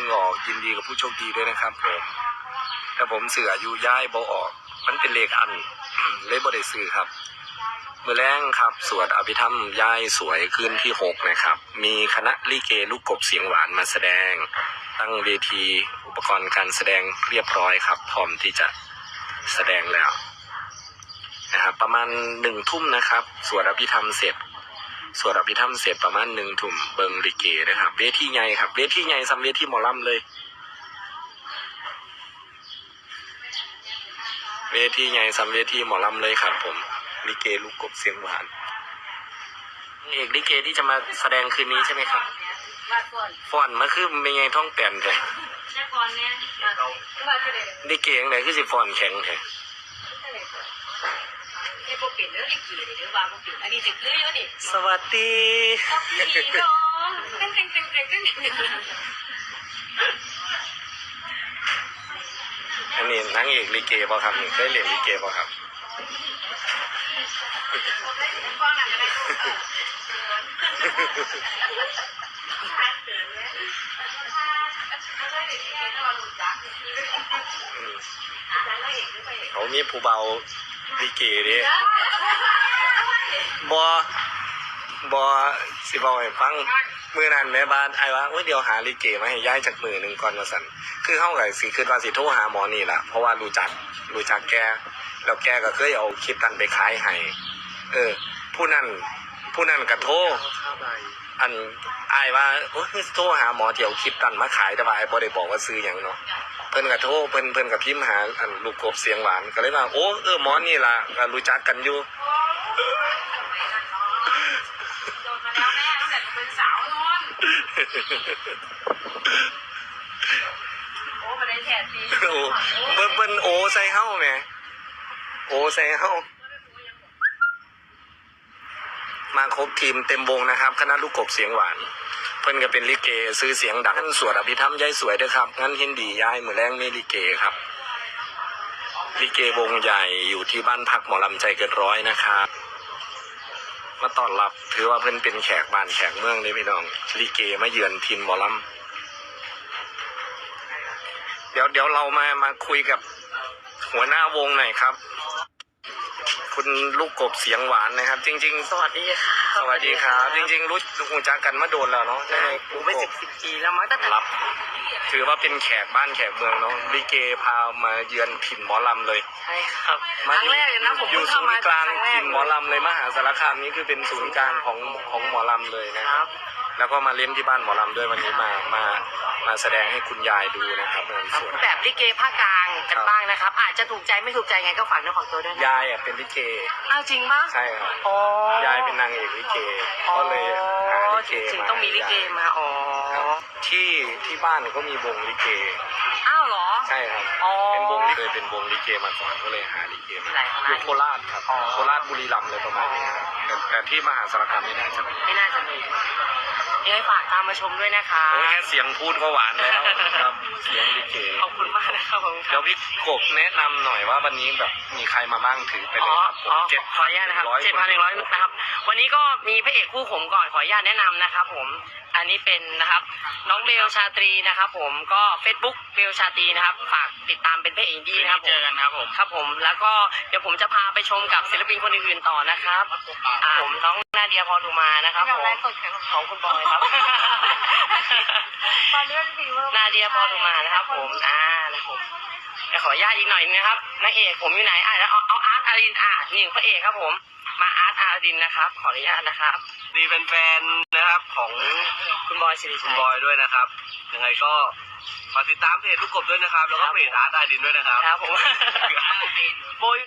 พิ่งออกยินดีกับผู้โชคดีด้วยนะครับผมแต่ผมเสืออายุย้ายบอออก มันเป็นเลขอันเลยบ่ได้ซื้อครับเมือแรงครับสวดอภิธรรมย่ายสวยขึ้นที่หกนะครับ มีคณะลิเกลูกกบเสียงหวานมาแสดง ตั้งเวทีอุปกรณ์การแสดงเรียบร้อยครับ พร้อมที่จะแสดงแล้วนะครับประมาณหนึ่งทุ่มนะครับ สวดอภิธรรมเสร็จ สวดอภิธรรมเสร็จประมาณหนึ่งทุ่มเบิงลิเกนะครับเวทีใหญ่ครับเวทีใหญ่ซ้ำเวทีหมอลำเลย เวทีใหญ่ซ้ำเวทีหมอลำเลยครับผมลิเกลูกกบเสียงหวานเอกลิเกที่จะมาแสดงคืนนี้ใช่ไหมครับว่าก่อนฟอนมาคือเป็นไงท้องแป่นแท้แค่ก่อนเนี่ยว่าจะได้ลิเกยังไงคือสิฟอนแข็งแท้ ไอ้พวกเป็นเรื่อไอ้กี่เดี๋ยวว่าพวกเป็นอันนี้จะคืออยู่ดิสวัสดีต้องผีเนาะตึ้งตึ้งตึ้งตึ้งตึ้งตึ้งอันนี้นางเอกลิเกบ่ครับนี่เคยเล่นลิเกบ่ครับฟังหนังอะไรอืมเขามีผู้เบา ลิเกเดิบอบอสิบอกให้ฟังมือนั้นแม่บ้านไอ้ว่าเอ้ยเดี๋ยวหาลิเกมาให้ย้ายจากมือหนึ่งก่อนมาสันคือเข้ากับสิคือว่าสิโทรหาหมอนี่แหละเพราะว่ารู้จักรู้จักแกแล้วแกก็เคยเอาคลิปตันไปขายให้เออ ผู้นั้นผู้นั้นก็โทร อันอายว่าโอ้ยโทรหาหมอเที่ยวคลิปตันมาขายแต่ว่าไอ้บ่ได้บอกว่าซื้อหยังเนาะเพิ่นก็โทรเพิ่นเพิ่นก็พิมพ์หาอันลูกกบเสียงหวานก็เลยว่าโอ้เออหมอนี่ล่ะก็รู้จักกันอยู่โดนมาแล้วแม่ตั้งแต่เป็นสาวนอนโอ้มาได้แทนทีโอ้เบิ่นเบิ่นโอใส่เฮาแหมโอใส่เฮา มาครบทีมเต็มวงนะครับ คณะลูกกบเสียงหวาน เพิ่นก็เป็นลิเกซื้อเสียงดังสวดอภิธรรมยายสวยด้วยครับ งั้นเห็นดีย้ายมือแรงมีลิเกครับ ลิเกวงใหญ่อยู่ที่บ้านพักหมอลำใจเกินร้อยนะครับมาต้อนรับถือว่าเพิ่นเป็นแขกบ้านแขกเมืองเลยพี่น้องลิเกมาเยือนทินหมอลำเดี๋ยวเดี๋ยวเรามามาคุยกับหัวหน้าวงหน่อยครับ คุณลูกกบเสียงหวานนะครับ จริง ๆ สวัสดีค่ะสวัสดีครับ จริง ๆ รู้หูจักกันมาโดนแล้วเนาะใช่ไหมกูไปสิบสิบปีแล้วมั้งตั้งแต่รับ ถือว่าเป็นแขกบ้านแขกเมืองเนาะลิเกพามาเยือนถิ่นหมอลำเลยใช่ครับคมารั้งแรกเลยนะผมอยู่เพิ่งศูเข้านมาย์กลางครั้แรถิ่นหมอลำเลยมหาสารคามนี่คือเป็นศูนย์กลางของของหมอลำเลยนะคครัรับบ แล้วก็มาเล่นที่บ้านหมอลำด้วยวันนี้มามามาแสดงให้คุณยายดูนะครับงานสวยแบบลิเกภาคกลางกันบ้างนะครับ อาจจะถูกใจไม่ถูกใจไงก็ฝากเนื้อฝากตัวด้วยนะยายอะเป็นลิเกอ้าวจริงปะใช่ครับอ๋อยายเป็นนางเอกลิเกก็เลยหาลิเกถึงมาต้องมีลิเกมาอ๋อครับที่ที่บ้านก็มีวงลิเกอ้าวเหรอ ใช่ครับอ๋อ เป็นวงที่เคยเป็นวงลิเกมาก่อนก็เลยหาลิเกมาหลายคณะ อยู่โคราชครับอ๋อโคราชบุรีรัมย์เลยประมาณนี้ครับแต่แต่ที่มหาสารคามไม่น่าจะมี ไม่น่าจะมี ยังไงฝากตามมาชมด้วยนะคะโอ้ยแค่เสียงพูดก็หวานแล้วครับ เสียงลิเกขอบคุณมากนะครับผมคเดี๋รัยวบพี่กบแนะนำหน่อยว่าวันนี้แบบมีใครมาบ้างถือไปเลอ๋ยอครับผมอ๋อเจ็ดขออนุญาตนะครับเจ็ดพันหนึ่งร้อยนะครับ วันนี้ก็มีพระเอกคู่ผมก่อนขออนุญาตแนะนำนะครับ ผมอันนี้เป็นนะครับน้องเบลชาตรีนะครับ ผมก็เฟซบุ๊กเบลชาตรีนะครับ ฝากติดตามเป็นพระเอกอินดี้นะครับเจอกันครับผมครับผมแล้วก็เดี๋ยวผมจะพาไปชมกับศิลปินคนอื่นๆต่อนะครับอ่าผมน้องนาเดียพรดูมานะครับผมของคุณบอยครับตอนนี้มันฟีเวอร์นาเดียพอดูมานะครับ ผมอ่านะครับผมเดี๋ยวขออนุญาตอีกหน่อยนึงนะครับนางเอกผมอยู่ไหนอ่าเอาเอาอาร์ตอารินอ่านี่พระเอกครับผม มาอาร์ตอารินนะครับ ขออนุญาตนะครับ ดีเป็นแฟนนะครับของคุณบอยสิริคุชัณย บอยด้วยนะครับ ยังไงก็ฝากติดตามเพจลูกกบด้วยนะครับ แล้วก็เพจอาร์ตอาดินด้วยนะครับ ครับผม โบย